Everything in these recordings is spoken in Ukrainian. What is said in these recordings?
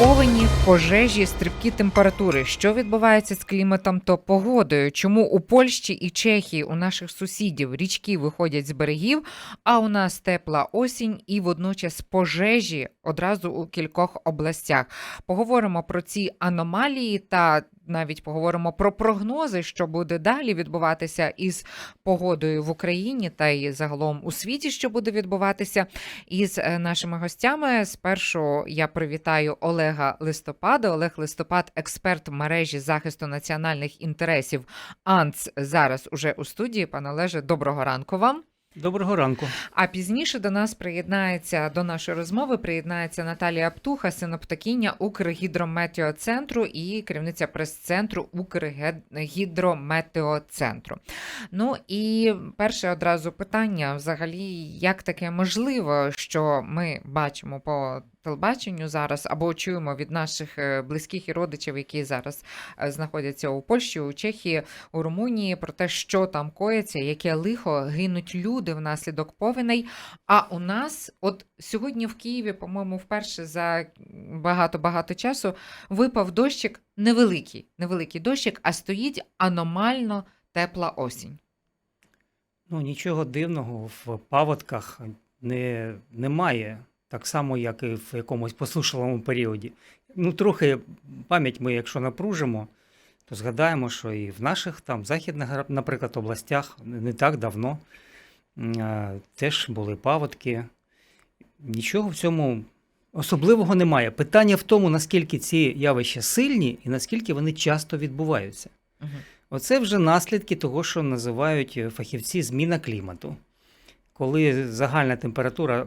Повені, пожежі, стрибкі температури. Що відбувається з кліматом та погодою? Чому у Польщі і Чехії у наших сусідів річки виходять з берегів, а у нас тепла осінь і водночас пожежі одразу у кількох областях? Поговоримо про ці аномалії та навіть поговоримо про прогнози, що буде далі відбуватися із погодою в Україні та й загалом у світі, що буде відбуватися із е, нашими гостями. Спершу я привітаю Олега Листопада. Олег Листопад, експерт мережі захисту національних інтересів АНЦ, зараз уже у студії. Пане Олеже, доброго ранку вам. Доброго ранку. А пізніше до нас приєднається до нашої розмови. Приєднається Наталія Птуха, синоптикиня Укргідрометеоцентру і керівниця прес-центру Укргідрометеоцентру. Ну і перше одразу питання: взагалі, як таке можливо, що ми бачимо по телебаченню зараз або чуємо від наших е, близьких і родичів, які зараз е, знаходяться у Польщі, у Чехії, у Румунії, про те, що там коїться, яке лихо гинуть люди внаслідок повеней. А у нас, от сьогодні в Києві, по-моєму, вперше за багато-багато часу випав дощик невеликий, невеликий дощик, а стоїть аномально тепла осінь. Ну нічого дивного в паводках не, немає, так само, як і в якомусь посушливому періоді. Ну, трохи пам'ять ми, якщо напружимо, то згадаємо, що і в наших там західних, наприклад, областях не так давно е, теж були паводки. Нічого в цьому особливого немає. Питання в тому, наскільки ці явища сильні і наскільки вони часто відбуваються. Мгм. Оце вже наслідки того, що називають фахівці зміна клімату. Коли загальна температура е,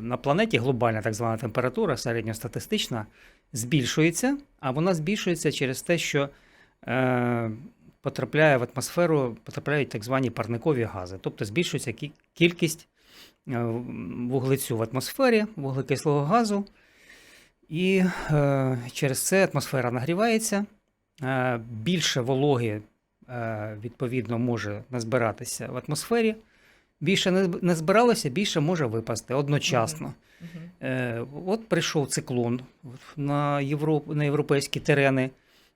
на планеті, глобальна так звана температура, середньостатистична, збільшується, а вона збільшується через те, що е, потрапляє в атмосферу, потрапляють так звані парникові гази, тобто збільшується кількість е, вуглецю в атмосфері, вуглекислого газу, і через це атмосфера нагрівається, більше вологи відповідно може назбиратися в атмосфері. Більше не не збиралося, більше може випасти одночасно. Мгм. Е, от прийшов циклон на, Європ, на європейські терени,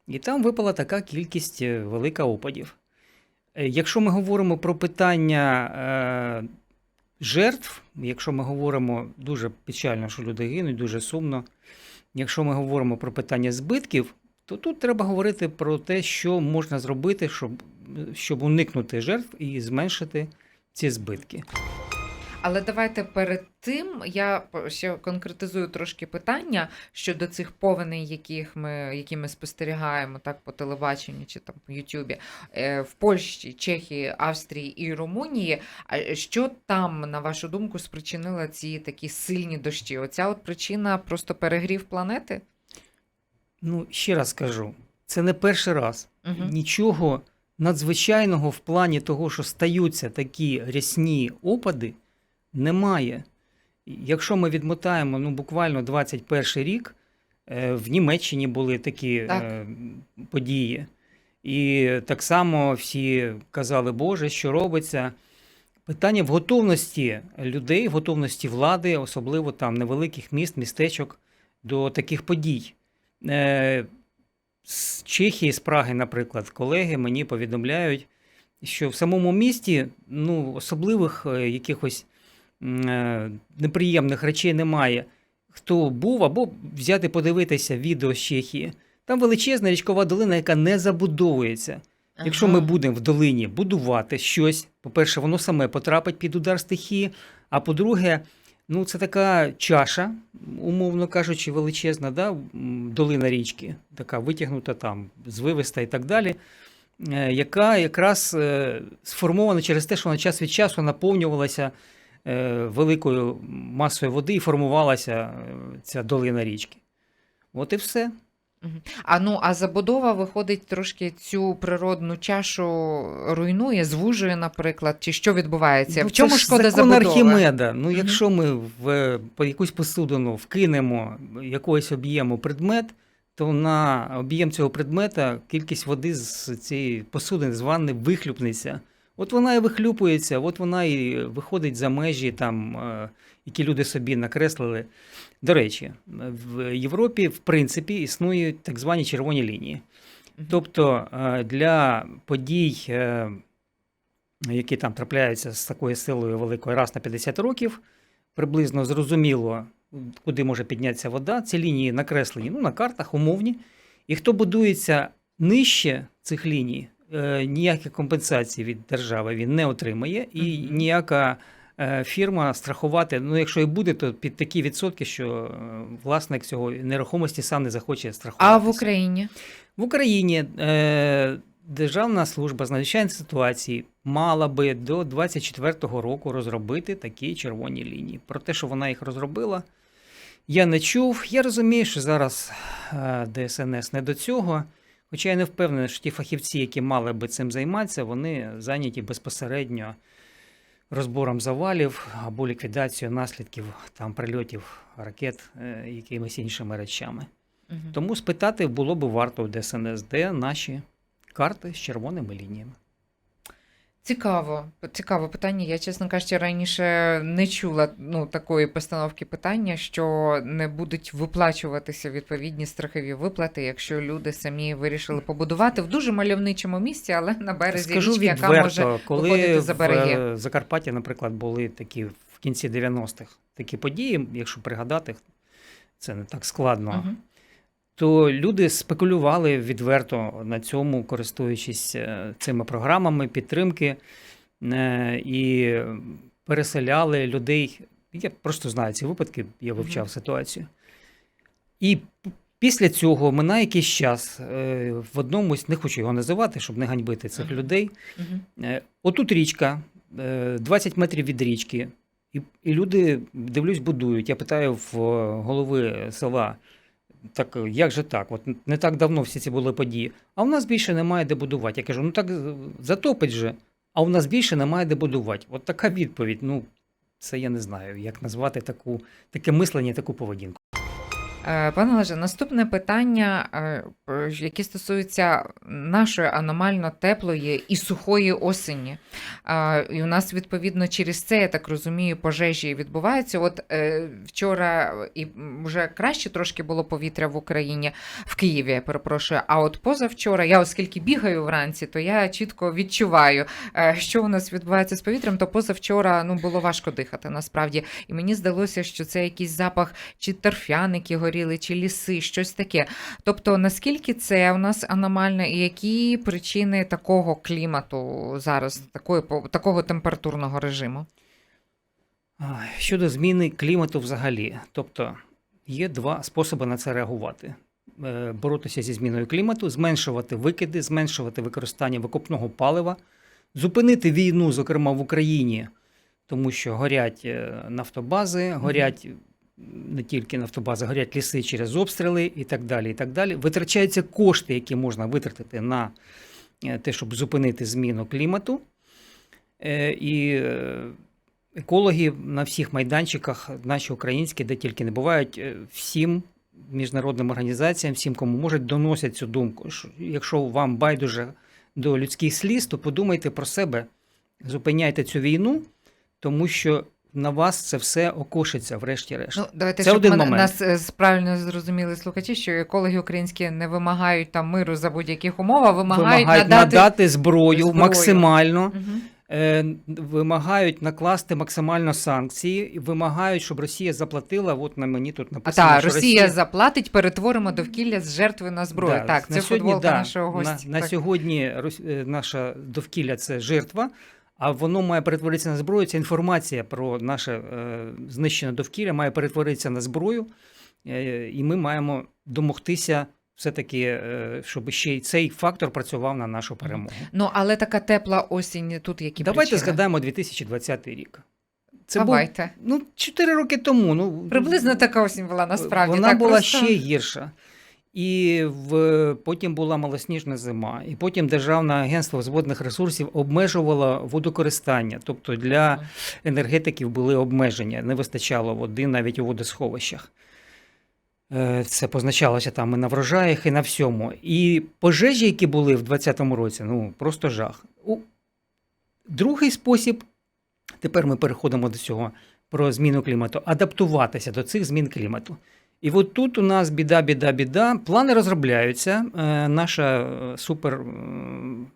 і там випала така кількість е, велика опадів. Е, Якщо ми говоримо про питання е, жертв, якщо ми говоримо дуже печально, що люди гинуть, дуже сумно. Якщо ми говоримо про питання збитків, то тут треба говорити про те, що можна зробити, щоб, щоб уникнути жертв і зменшити ці збитки. Але давайте перед тим я ще конкретизую трошки питання щодо цих повеней, яких ми, які ми спостерігаємо так по телебаченню чи там по Ютубі е, в Польщі, Чехії, Австрії і Румунії. А що там, на вашу думку, спричинило ці такі сильні дощі? Оця от причина просто перегрів планети? Ну, ще раз скажу, це не перший раз. Угу. Нічого надзвичайного в плані того, що стаються такі рясні опади, немає. Якщо ми відмотаємо ну, буквально 21 рік, е, в Німеччині були такі Так. е, події. І так само всі казали, Боже, що робиться. Питання в готовності людей, в готовності влади, особливо там невеликих міст, містечок до таких подій. З Чехії, з Праги, наприклад, колеги мені повідомляють, що в самому місті ну, особливих е, якихось е, неприємних речей немає. Хто був, або взяти подивитися відео з Чехії. Там величезна річкова долина, яка не забудовується. Якщо ми будемо в долині будувати щось, по-перше, воно саме потрапить під удар стихії. А по-друге, ну це така чаша, умовно кажучи, величезна, да? долина річки, така витягнута там, звивиста і так далі, е, яка якраз е, сформована через те, що вона час від часу наповнювалася е, великою масою води і формувалася ця долина річки. От і все. А ну а забудова виходить трошки цю природну чашу руйнує, звужує, наприклад, чи що відбувається? Ну, в чому це ж шкода закон забудови? Архімеда. Ну, якщо ми в по якусь посудину вкинемо якогось об'єму предмет, то на об'єм цього предмета кількість води з цієї посудини з ванни вихлюпнеться От вона і вихлюпується, от вона і виходить за межі, там, е, які люди собі накреслили. До речі, в Європі, в принципі, існують так звані червоні лінії. Тобто е, для подій, е, які там трапляються з такою силою великою раз на 50 років, приблизно зрозуміло, куди може піднятися вода. Ці лінії накреслені ну, на картах, умовні. І хто будується нижче цих ліній, е, ніяких компенсацій від держави він не отримає, і ніяка фірма страхувати, ну якщо і буде, то під такі відсотки, що е, власник цього нерухомості сам не захоче страхувати. А в Україні? В Україні е, Державна служба з надзвичайних ситуацій мала би до 24-го року розробити такі червоні лінії. Про те, що вона їх розробила, я не чув. Я розумію, що зараз е, ДСНС не до цього. Хоча я не впевнений, що ті фахівці, які мали би цим займатися, вони зайняті безпосередньо розбором завалів або ліквідацією наслідків там прильотів ракет, е, якимись іншими речами. Угу. Тому спитати було би варто у ДСНС, де наші карти з червоними лініями. Цікаво, цікаве питання. Я, чесно кажучи, раніше не чула ну, такої постановки питання, що не будуть виплачуватися відповідні страхові виплати, якщо люди самі вирішили побудувати в дуже мальовничому місці, але на березі Скажу річки, яка може коли виходити за береги. е, Закарпатті, наприклад, були такі в кінці 90-х такі події, якщо пригадати, це не так складно. Мгм. То люди спекулювали відверто на цьому, користуючись е, цими програмами підтримки е, і переселяли людей. Я просто знаю ці випадки, я вивчав Мгм. ситуацію. І після цього минає якийсь час е, в одному, не хочу його називати, щоб не ганьбити цих Мгм. людей. Мгм. Е, Отут річка, е, 20 метрів від річки, і, і люди, дивлюсь, будують. Я питаю в голови села, так е, як же так? От не так давно всі ці були події. А в нас більше немає де будувати. Я кажу, ну так е, затопить же, а у нас більше немає де будувати. От така відповідь. Ну, це я не знаю, як назвати таку, таке мислення, таку поведінку. Е, Пане Олеже, наступне питання, е, яке стосується нашої аномально теплої і сухої осені. Е, І у нас, відповідно, через це, я так розумію, пожежі відбуваються. От е, вчора і вже краще трошки було повітря в Україні, в Києві, я перепрошую. А от позавчора, я оскільки бігаю вранці, то я чітко відчуваю, е, що у нас відбувається з повітрям, то позавчора ну, було важко дихати насправді. І мені здалося, що це якийсь запах чи торфяники горіли, чи ліси, щось таке. Тобто, наскільки це у нас аномально, і які причини такого клімату зараз, такої, такого температурного режиму? Щодо зміни клімату взагалі, тобто є два способи на це реагувати: Е, боротися зі зміною клімату, зменшувати викиди, зменшувати використання викопного палива, зупинити війну, зокрема в Україні, тому що горять е, нафтобази, горять не тільки нафтобази, горять ліси через обстріли і так далі. І так далі. Витрачаються кошти, які можна витратити на е, те, щоб зупинити зміну клімату. Е, І е, екологи на всіх майданчиках, наші українські, де тільки не бувають, всім міжнародним організаціям, всім, кому можуть, доносять цю думку. що Якщо вам байдуже до людських сліз, то подумайте про себе, зупиняйте цю війну, тому що на вас це все окошиться, врешті-решт. Ну, давайте, Це щоб один момент. нас е, правильно зрозуміли слухачі, що екологи українські не вимагають там миру за будь-яких умов, а вимагають, Вимагають надати. надати зброю, зброю. максимально. Е, вимагають накласти максимально санкції, вимагають, щоб Росія заплатила. От на мені тут А написано, та що Росія заплатить, перетворимо довкілля з жертви на зброю. Да, так, на це сьогодні, футболка да, нашого гостя. На, на сьогодні е, наша довкілля це жертва, а воно має перетворитися на зброю. Ця інформація про наше е, знищене довкілля має перетворитися на зброю, е, і ми маємо домогтися все-таки, е, щоб ще й цей фактор працював на нашу перемогу. Ну, але така тепла осінь тут які Давайте причини? згадаємо 2020 рік. Це був ну, 4 роки тому. Ну, Приблизно така осінь була насправді. Вона так, була просто... ще гірша. І в, потім була малосніжна зима. І потім Державне агентство з водних ресурсів обмежувало водокористання. Тобто для енергетиків були обмеження, не вистачало води навіть у водосховищах. Е, Це позначалося там і на врожаях, і на всьому. І пожежі, які були в 2020 році, ну просто жах. У- Другий спосіб, тепер ми переходимо до цього про зміну клімату, адаптуватися до цих змін клімату. І от тут у нас біда, біда, біда. Плани розробляються. Е, Наша е, супер е,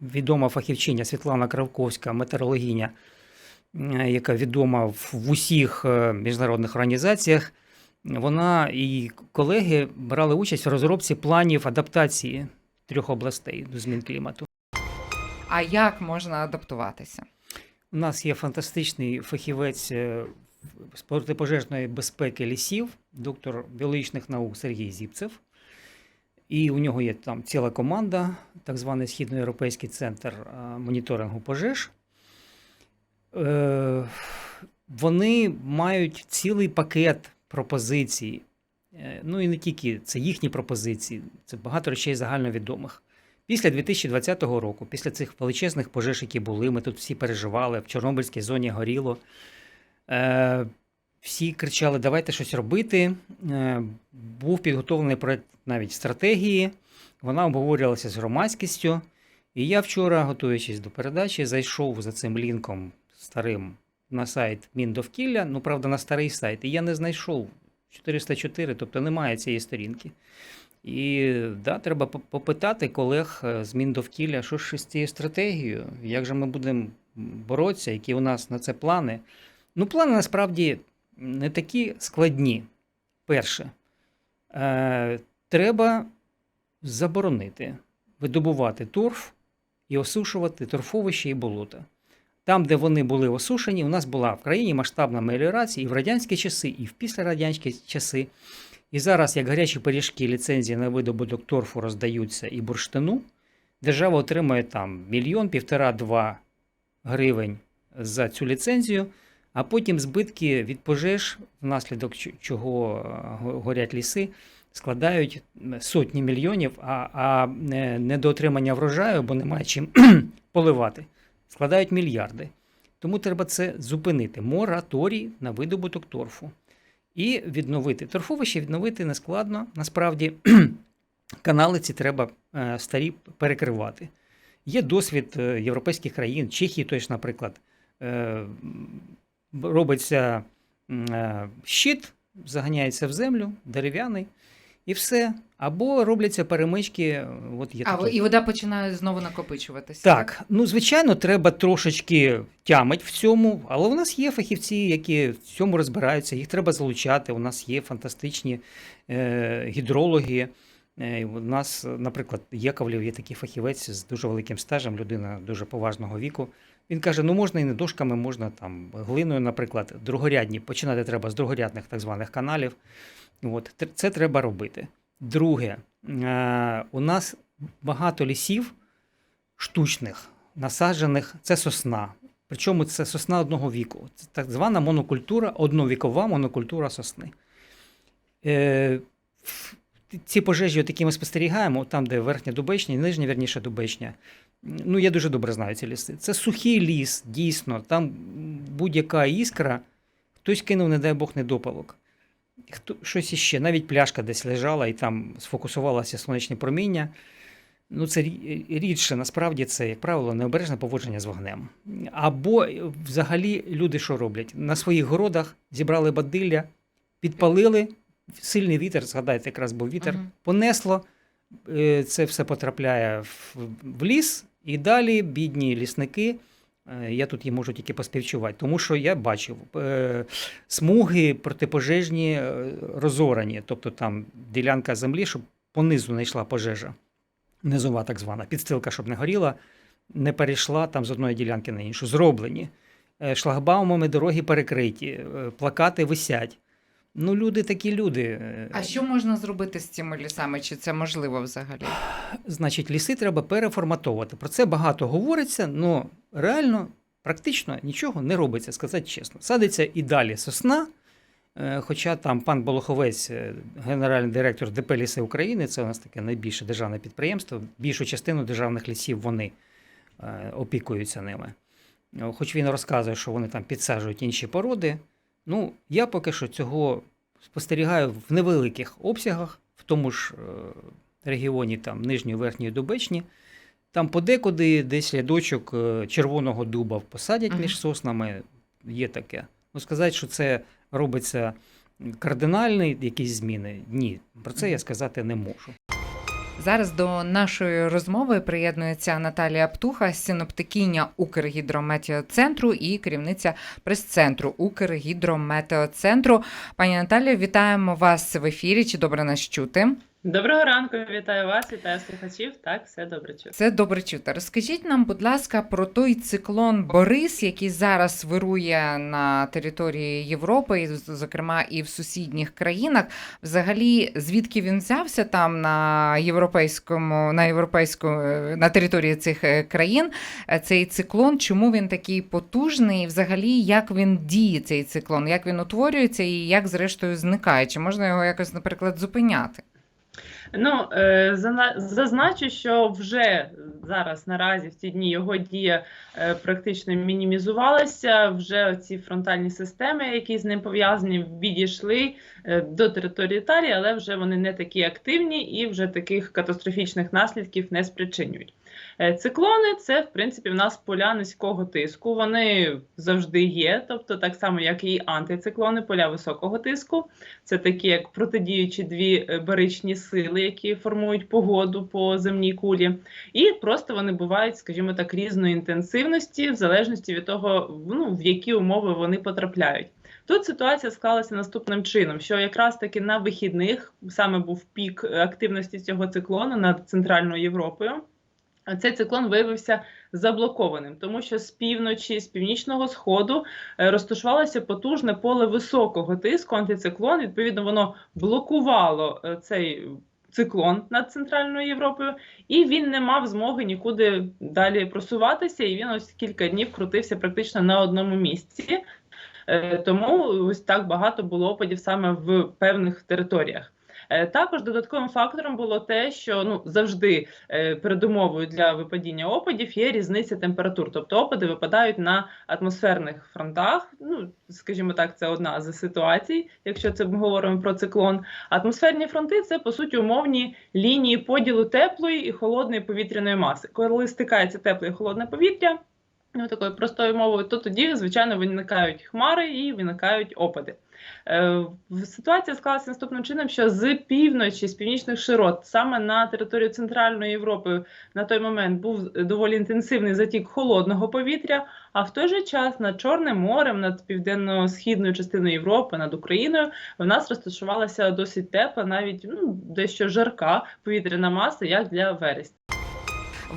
відома фахівчиня Світлана Кравковська, метеорологиня, е, яка відома в усіх міжнародних організаціях. Вона і колеги брали участь в розробці планів адаптації трьох областей до змін клімату. А як можна адаптуватися? У нас є фантастичний фахівець протипожежної безпеки лісів, доктор біологічних наук Сергій Зіпцев. І у нього є там ціла команда, так званий Східноєвропейський центр е, моніторингу пожеж. Е, Вони мають цілий пакет пропозицій. Е, Ну і не тільки це їхні пропозиції, це багато речей загальновідомих. Після 2020 року, після цих величезних пожеж, які були, ми тут всі переживали, в Чорнобильській зоні горіло. Е, всі кричали, давайте щось робити. Е, був підготовлений проект навіть стратегії, вона обговорювалася з громадськістю. І я вчора, готуючись до передачі, зайшов за цим лінком старим на сайт Міндовкілля, ну, правда, на старий сайт, і я не знайшов 404, тобто немає цієї сторінки. І да, треба попитати колег е, з Міндовкілля, що ж з цією стратегією, як же ми будемо боротися, які у нас на це плани. Ну, плани насправді не такі складні. Перше, е, треба заборонити видобувати торф і осушувати торфовища і болота. Там, де вони були осушені, у нас була в країні масштабна меліорація і в радянські часи, і в післярадянські часи. І зараз, як гарячі пиріжки, ліцензії на видобуток торфу роздаються і бурштину, держава отримує там мільйон, півтора-два гривень за цю ліцензію, а потім збитки від пожеж, внаслідок чого е, горять ліси, складають сотні мільйонів, а, а е, недоотримання врожаю, бо немає чим поливати, складають мільярди. Тому треба це зупинити. Мораторій на видобуток торфу. І відновити торфовище, відновити нескладно. Насправді канали ці треба е, старі перекривати. Є досвід європейських країн, Чехії, ж, наприклад, робиться е, щит, заганяється в землю, дерев'яний, і все. Або робляться перемички. е, От є А такі. і вода починає знову накопичуватися. Так, ну звичайно, треба трошечки тямить в цьому, але у нас є фахівці, які в цьому розбираються, їх треба залучати. У нас є фантастичні е, гідрологи. Е, у нас, наприклад, Яковлів є такий фахівець з дуже великим стажем, людина дуже поважного віку. Він каже: ну можна і не дошками, можна там глиною, наприклад, другорядні. Починати треба з другорядних так званих каналів. От, це треба робити. Друге, е, у нас багато лісів штучних, насаджених, це сосна. Причому це сосна одного віку. Це так звана монокультура, одновікова монокультура сосни. Ці пожежі, які ми спостерігаємо, там, де верхня дубечня, і нижня, вірніше, дубечня. Ну, я дуже добре знаю ці ліси. Це сухий ліс, дійсно. Там будь-яка іскра, хтось кинув, не дай Бог, недопалок. Хто, щось іще, навіть пляшка десь лежала і там сфокусувалося сонячне проміння. Ну, це рідше, насправді це, як правило, необережне поводження з вогнем. Або е, взагалі люди що роблять? На своїх городах зібрали бадилля, підпалили, сильний вітер, згадайте, якраз був вітер, Мгм. понесло, е, це все потрапляє в, в ліс, і далі бідні лісники. е, Я тут їм можу тільки поспівчувати, тому що я бачив е, смуги протипожежні розорані, тобто там ділянка землі, щоб понизу не йшла пожежа низова так звана, підстилка, щоб не горіла, не перейшла там з одної ділянки на іншу. Зроблені. Шлагбаумами дороги перекриті, плакати висять. Ну, люди такі люди. А що можна зробити з цими лісами? Чи це можливо взагалі? Значить, ліси треба переформатовувати. Про це багато говориться, але реально, практично нічого не робиться, сказати чесно. Садиться і далі сосна. е, Хоча там пан Болоховець, е, генеральний директор ДП Ліси України, це у нас таке найбільше державне підприємство. Більшу частину державних лісів вони е, опікуються ними. Хоч він розказує, що вони там підсаджують інші породи. Ну, я поки що цього спостерігаю в невеликих обсягах, в тому ж е, регіоні там Нижньої Верхньої Дубечні. Там подекуди десь рядочок е, червоного дуба посадять між соснами. Є таке. Ну, сказати, що це робиться кардинальні якісь зміни. Ні, про це я сказати не можу. Зараз до нашої розмови приєднується Наталія Птуха, синоптикиня Укргідрометеоцентру і керівниця прес-центру Укргідрометеоцентру. Пані Наталія, вітаємо вас в ефірі. Чи добре нас чути? Доброго ранку, вітаю вас, вітаю слухачів. Так, все добре чути. Це добре чути. Розкажіть нам, будь ласка, про той циклон Борис, який зараз вирує на території Європи, і, зокрема і в сусідніх країнах. Взагалі, звідки він взявся там на європейському, на європейську е, на території цих е, країн? е, Цей циклон, чому він такий потужний? Взагалі, як він діє, цей циклон, як він утворюється і як зрештою зникає? Чи можна його якось, наприклад, зупиняти? Ну е, зазначу, що вже зараз наразі в ці дні його дія е, практично мінімізувалася. Вже ці фронтальні системи, які з ним пов'язані, відійшли е, до території Італії, але вже вони не такі активні і вже таких катастрофічних наслідків не спричинюють. Е, Циклони це в принципі в нас поля низького тиску. Вони завжди є, тобто так само, як і антициклони, поля високого тиску. Це такі як протидіючі дві е, баричні сили, які формують погоду по земній кулі, і просто вони бувають, скажімо так, різної інтенсивності, в залежності від того, ну в які умови вони потрапляють. Тут ситуація склалася наступним чином: що якраз таки на вихідних саме був пік активності цього циклону над Центральною Європою. Цей циклон виявився заблокованим, тому що з півночі, з північного сходу е, розташувалося потужне поле високого тиску, антициклон. Відповідно, воно блокувало е, цей циклон над Центральною Європою, і він не мав змоги нікуди далі просуватися. І він ось кілька днів крутився практично на одному місці. Е, Тому ось так багато було опадів саме в певних територіях. Е, Також додатковим фактором було те, що ну завжди е, передумовою для випадіння опадів є різниця температур. Тобто опади випадають на атмосферних фронтах. Ну, скажімо так, це одна з ситуацій, якщо це ми говоримо про циклон. Атмосферні фронти це по суті умовні лінії поділу теплої і холодної повітряної маси. Коли стикається тепле і холодне повітря. Ну, такою простою мовою, то тоді, звичайно, виникають хмари і виникають опади. Е, Ситуація склалася наступним чином, що з півночі, з північних широт, саме на територію Центральної Європи на той момент був доволі інтенсивний затік холодного повітря, а в той же час над Чорним морем, над південно-східною частиною Європи, над Україною, в нас розташувалася досить тепла, навіть ну, дещо жарка повітряна маса, як для вересня.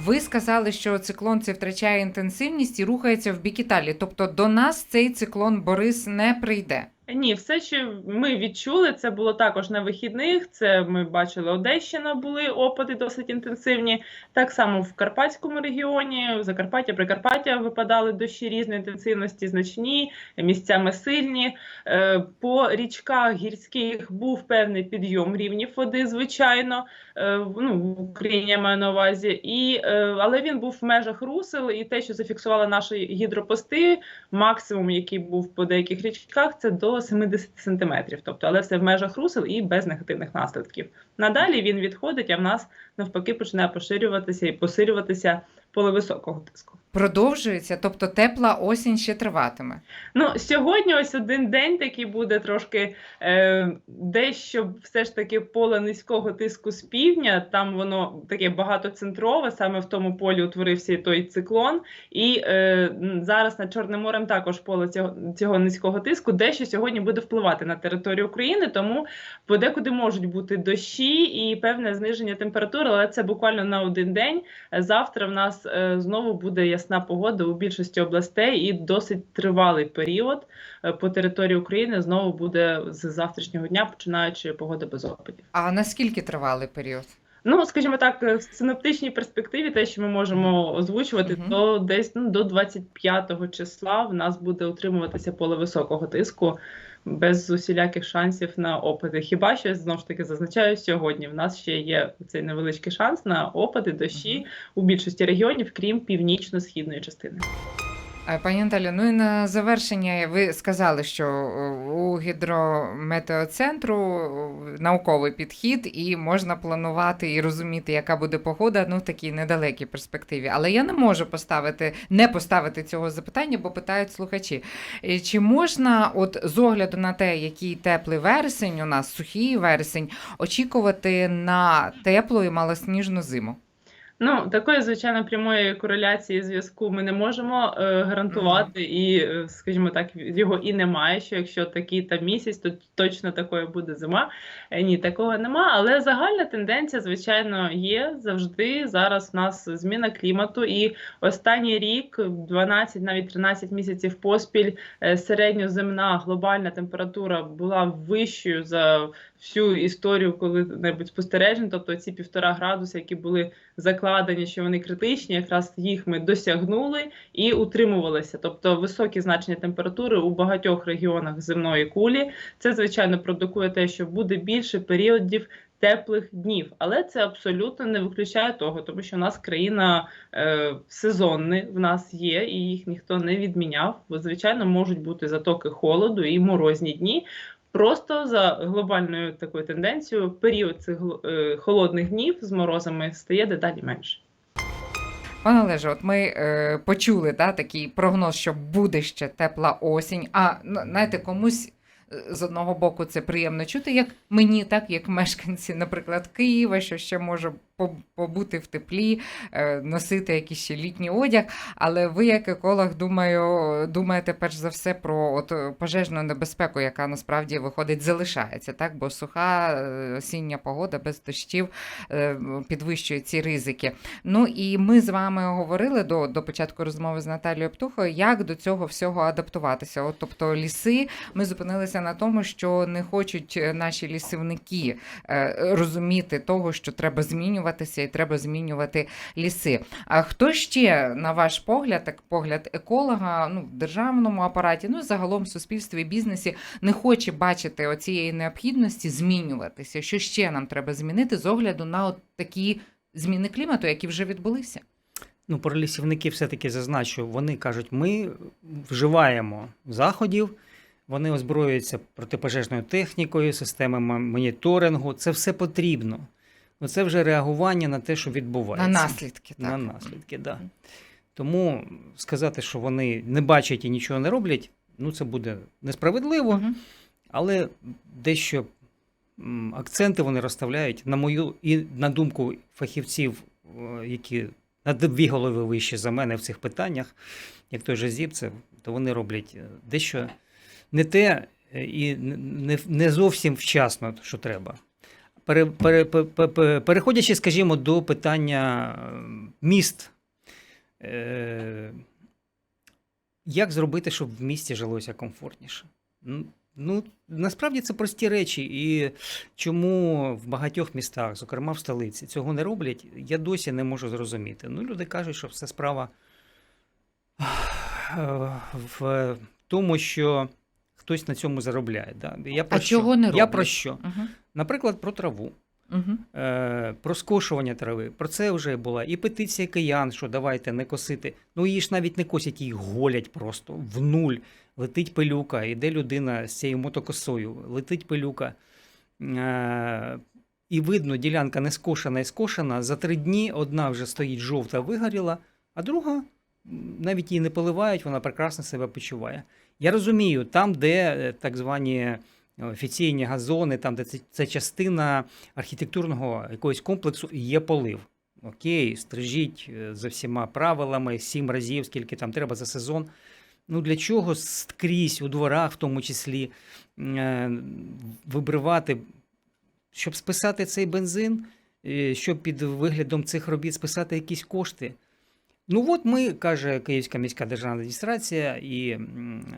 Ви сказали, що циклон цей втрачає інтенсивність і рухається в бік Італії. Тобто до нас цей циклон Борис не прийде. Ні, все, що ми відчули, це було також на вихідних. Це ми бачили Одещина, були опади досить інтенсивні. Так само в Карпатському регіоні, в Закарпаття, Прикарпаття випадали дощі різної інтенсивності, значні, місцями сильні. Е, По річках гірських був певний підйом рівнів води, звичайно. Е, Ну, в Україні я маю на увазі, і, е, але він був в межах русел, і те, що зафіксували наші гідропости, максимум, який був по деяких річках, це до 70 сантиметрів. Тобто, але все в межах русел і без негативних наслідків. Надалі він відходить, а в нас навпаки починає поширюватися і посилюватися поле високого тиску. Продовжується, тобто тепла осінь ще триватиме. Ну, сьогодні ось один день такий буде трошки е, дещо все ж таки поле низького тиску з півдня. Там воно таке багатоцентрове, саме в тому полі утворився і той циклон. І е, зараз над Чорним морем також поле цього, цього низького тиску дещо сьогодні буде впливати на територію України, тому подекуди можуть бути дощі і певне зниження температури, але це буквально на один день. Завтра в нас е, знову буде ясна погода у більшості областей і досить тривалий період е, по території України знову буде з завтрашнього дня, починаючи погода без опадів. А наскільки тривалий період? Ну, скажімо так, е, в синоптичній перспективі, те, що ми можемо озвучувати, Мгм. то десь ну, до 25 числа в нас буде утримуватися поле високого тиску без усіляких шансів на опади. Хіба що знову ж таки зазначаю сьогодні? В нас ще є цей невеличкий шанс на опади, дощі у більшості регіонів, крім північно-східної частини. Пані Наталі, ну і на завершення ви сказали, що е, у гідрометеоцентру е, науковий підхід, і можна планувати і розуміти, яка буде погода ну в такій недалекій перспективі. Але я не можу поставити не поставити цього запитання, бо питають слухачі. Е, Чи можна, от з огляду на те, який теплий вересень у нас, сухий вересень, очікувати на теплу і малосніжну зиму? Ну, такої, звичайно, прямої кореляції зв'язку ми не можемо е, гарантувати, і, е, скажімо так, його і немає. Що якщо такий там місяць, то точно такою буде зима. Е, ні, такого нема. Але загальна тенденція, звичайно, є завжди. Зараз в нас зміна клімату, і останній рік, 12, навіть 13 місяців поспіль, е, середньоземна глобальна температура була вищою за всю історію коли-небудь спостережень. Тобто ці півтора градуси, які були закладені, що вони критичні, якраз їх ми досягнули і утримувалися. Тобто високі значення температури у багатьох регіонах земної кулі. Це звичайно продукує те, що буде більше періодів. Теплих днів, але це абсолютно не виключає того, тому що у нас країна е, сезонна, в нас є, і їх ніхто не відміняв. Бо звичайно можуть бути затоки холоду і морозні дні. Просто за глобальною такою тенденцією, період цих е, холодних днів з морозами стає дедалі менше. Пане Олеже, от ми е, почули да, такий прогноз, що буде ще тепла осінь. А знаєте, комусь е, з одного боку це приємно чути, як мені, так як мешканці, наприклад, Києва, що ще може побути в теплі, е, носити якийсь ще літній одяг. Але ви, як еколог, думаю, думаєте перш за все про от пожежну небезпеку, яка насправді виходить, залишається, так? Бо суха е, осіння погода без дощів е, підвищує ці ризики. Ну і ми з вами говорили до, до початку розмови з Наталією Птухою, як до цього всього адаптуватися. От, тобто ліси, ми зупинилися на тому, що не хочуть наші лісівники розуміти того, що треба змінюватися і треба змінювати ліси. А хто ще, на ваш погляд, так погляд еколога, ну в державному апараті, ну і загалом в суспільстві, бізнесі не хоче бачити оцієї необхідності змінюватися? Що ще нам треба змінити з огляду на от такі зміни клімату, які вже відбулися? Ну, про лісівники все-таки зазначу. Вони кажуть, ми вживаємо заходів, вони озброюються протипожежною технікою, системами моніторингу. Це все потрібно. Ну, це вже реагування на те, що відбувається. На наслідки, так. На наслідки, да. Тому сказати, що вони не бачать і нічого не роблять, ну це буде несправедливо, Мгм. але дещо акценти вони розставляють, на мою і на думку фахівців, які на дві голови вище за мене в цих питаннях, як той же Зібцев, то вони роблять е, дещо не те е, і не, не зовсім вчасно, що треба. Пере, пере, пе- пе- пе- переходячи, скажімо, до питання е, міст. Е, як зробити, щоб в місті жилося комфортніше? Ну, Ну, насправді це прості речі, і чому в багатьох містах, зокрема в столиці, цього не роблять, я досі не можу зрозуміти. Ну, люди кажуть, що все справа е, в тому, що хтось на цьому заробляє. Да? Я про А що? чого не Я роблять? про що? Мгм. Наприклад, про траву. Мгм. Е, про скошування трави. Про це вже була і петиція киян, що давайте не косити. Ну її ж навіть не косять, її голять просто в нуль. Летить пилюка, іде людина з цією мотокосою, летить пилюка. Е, і видно, ділянка не скошена і скошена. За три дні одна вже стоїть жовта, вигоріла, а друга навіть її не поливають, вона прекрасно себе почуває. Я розумію, там, де е, так звані офіційні газони, там, де це, це частина архітектурного якогось комплексу є полив. Окей, стрижіть е, за всіма правилами, сім разів, скільки там треба за сезон. Ну для чого скрізь у дворах, в тому числі, е, вибривати, щоб списати цей бензин, е, щоб під виглядом цих робіт списати якісь кошти. Ну от ми, каже Київська міська державна адміністрація і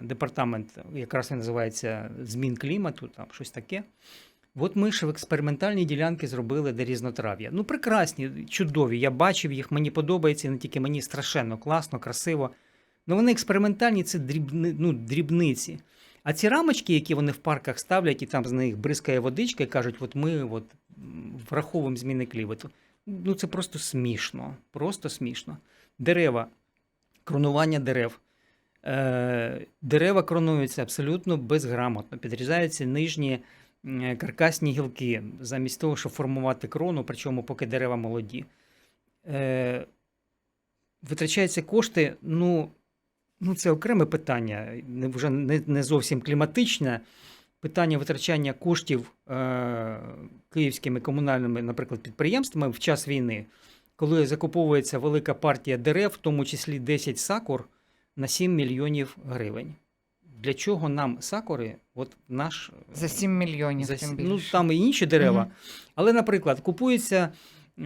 департамент, якраз він називається змін клімату, там щось таке. От ми ж в експериментальні ділянки зробили де різнотрав'я. Ну, прекрасні, чудові. Я бачив їх, мені подобається, і не тільки мені страшенно, класно, красиво. Ну вони експериментальні, це дрібни, ну, дрібниці. А ці рамочки, які вони в парках ставлять, і там з них бризкає водичка, і кажуть, от ми от, враховуємо зміни клімату. Ну це просто смішно. Просто смішно. Дерева, кронування дерев. Е, дерева кронуються абсолютно безграмотно, підрізаються нижні каркасні гілки, замість того, щоб формувати крону, причому поки дерева молоді. Е, витрачаються кошти, ну, ну це окреме питання, не, вже не, не зовсім кліматичне. Питання витрачання коштів е, київськими комунальними, наприклад, підприємствами в час війни, коли закуповується велика партія дерев, в тому числі 10 сакур, на 7 мільйонів гривень. Для чого нам сакури? От наш За 7 мільйонів. за тим більше. ну, там і інші дерева. Мгм. Але, наприклад, купується е,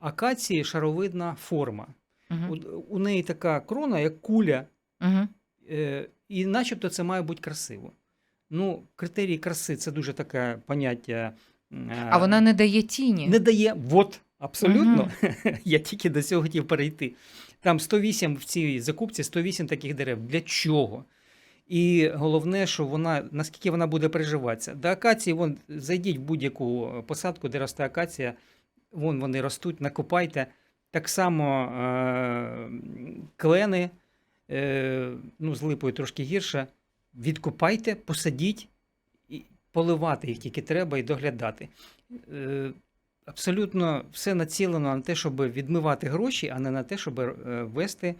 акації шаровидна форма. Мгм. У, у неї така крона, як куля, Мгм. е, і начебто це має бути красиво. Ну, критерії краси це дуже таке поняття. е, А вона не дає тіні. не дає. Вот, абсолютно. Я тільки до цього хотів перейти. Там 108 в цій закупці 108 таких дерев. Для чого? І головне, що вона наскільки вона буде переживатися. До акації, вон, зайдіть в будь-яку посадку, де росте акація, вон вони ростуть, накопайте. Так само е- клени, е- ну, з липою трошки гірше. Відкопайте, посадіть, і поливати їх тільки треба і доглядати. Е- абсолютно все націлено на те, щоб відмивати гроші, а не на те, щоб е, вести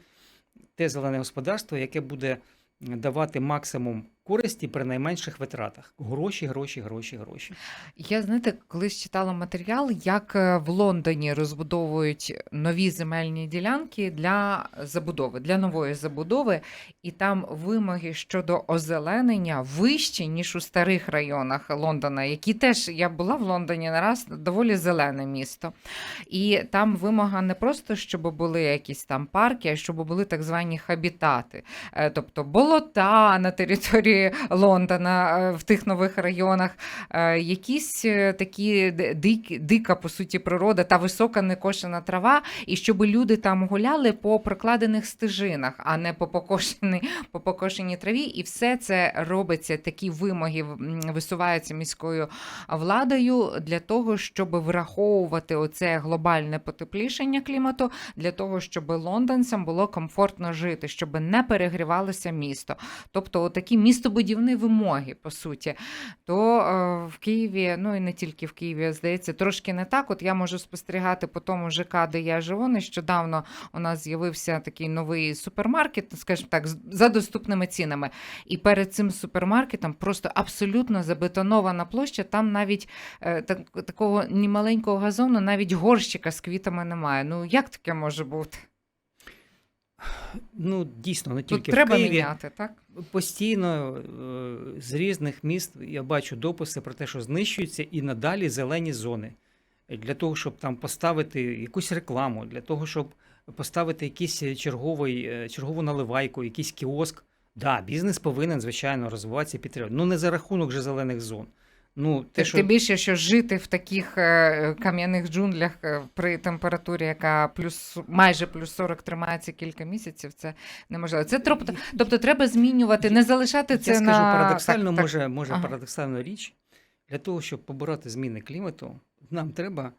те зелене господарство, яке буде давати максимум користі при найменших витратах. Гроші, гроші, гроші, гроші. Я знаєте, колись читала матеріал, як е, в Лондоні розбудовують нові земельні ділянки для забудови, для нової забудови, і там вимоги щодо озеленення вищі, ніж у старих районах Лондона, які теж я була в Лондоні не раз, доволі зелене місто. І там вимога не просто, щоб були якісь там парки, а щоб були так звані хабітати, Е, тобто болота на території Лондона е, в тих нових районах, е, якісь е, такі ди- дик, дика, по суті, природа та висока некошена трава, і щоб люди там гуляли по прокладених стежинах, а не по покошеній, по покошеній траві. І все це робиться, такі вимоги висуваються міською владою для того, щоб враховувати оце глобальне потеплішення клімату, для того, щоб лондонцям було комфортно жити, щоб не перегрівалося місто. Тобто, такі містобудівні вимоги, по суті. То е, в Києві, ну і не тільки в Києві, здається, трошки не так. От я можу спостерігати по тому ЖК, де я живу. Нещодавно у нас з'явився такий новий супермаркет, скажімо так, за доступними цінами. І перед цим супермаркетом просто абсолютно забетонована площа. Там навіть е, так, такого ні маленького газону, навіть горщика з квітами немає. Ну як таке може бути? Ну, дійсно, не Тут тільки треба в Києві. міняти, так? Постійно е, з різних міст я бачу дописи про те, що знищуються і надалі зелені зони. Для того, щоб там поставити якусь рекламу, для того, щоб поставити якийсь черговий, е, чергову наливайку, якийсь кіоск. Да, бізнес повинен, звичайно, розвиватися і підтримувати. Ну, не за рахунок же зелених зон. Ну, те, що... Тим більше, що жити в таких е, кам'яних джунглях е, при температурі, яка плюс майже плюс 40 тримається кілька місяців, це неможливо. Це тобто, тобто треба змінювати, не залишати це Я скажу на парадоксально, так, так. може, може Ага. парадоксальна річ. Для того, щоб побороти зміни клімату, нам треба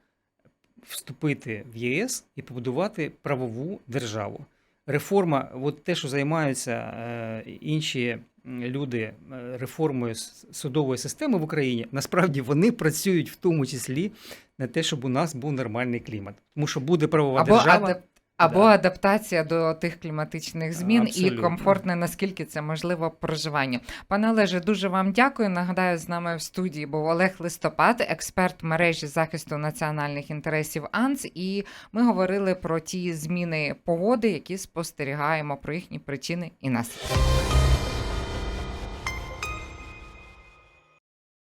вступити в єС і побудувати правову державу. Реформа, от те, що займаються е, інші люди е, реформою судової системи в Україні, насправді вони працюють в тому числі на те, щоб у нас був нормальний клімат. Тому що буде правова або, держава. адап... або Да. адаптація до тих кліматичних змін і комфортне, наскільки це можливо проживання. Пане Олеже, дуже вам дякую. Нагадаю, з нами в студії був Олег Листопад, експерт мережі захисту національних інтересів АНС. І ми говорили про ті зміни погоди, які спостерігаємо, про їхні причини і наслідки.